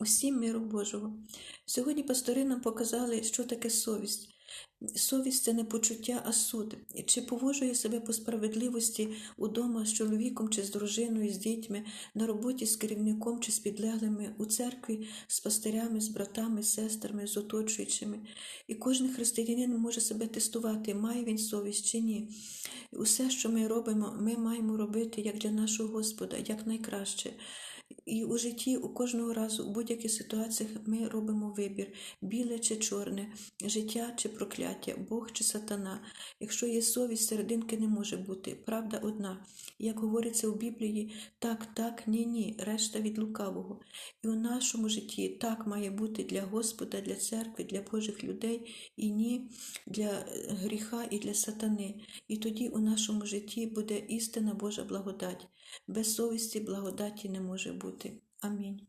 Усім миру Божого. Сьогодні пастори нам показали, що таке совість. Совість це не почуття, а суд. Чи поводжу я себе по справедливості удома з чоловіком чи з дружиною, з дітьми, на роботі з керівником чи з підлеглими, у церкві з пастирями, з братами, з сестрами, з оточуючими. І кожен християнин може себе тестувати, має він совість чи ні. Усе, що ми робимо, ми маємо робити як для нашого Господа, як найкраще. І у житті у кожного разу, у будь-яких ситуаціях, ми робимо вибір: біле чи чорне, життя чи прокляття, Бог чи сатана. Якщо є совість, серединки не може бути. Правда одна. Як говориться у Біблії, так, так, ні, ні, решта від лукавого. І у нашому житті так має бути для Господа, для церкви, для Божих людей, і ні для гріха і для сатани. І тоді у нашому житті буде істина Божа благодать. Без совісті благодаті не може бути. Амінь.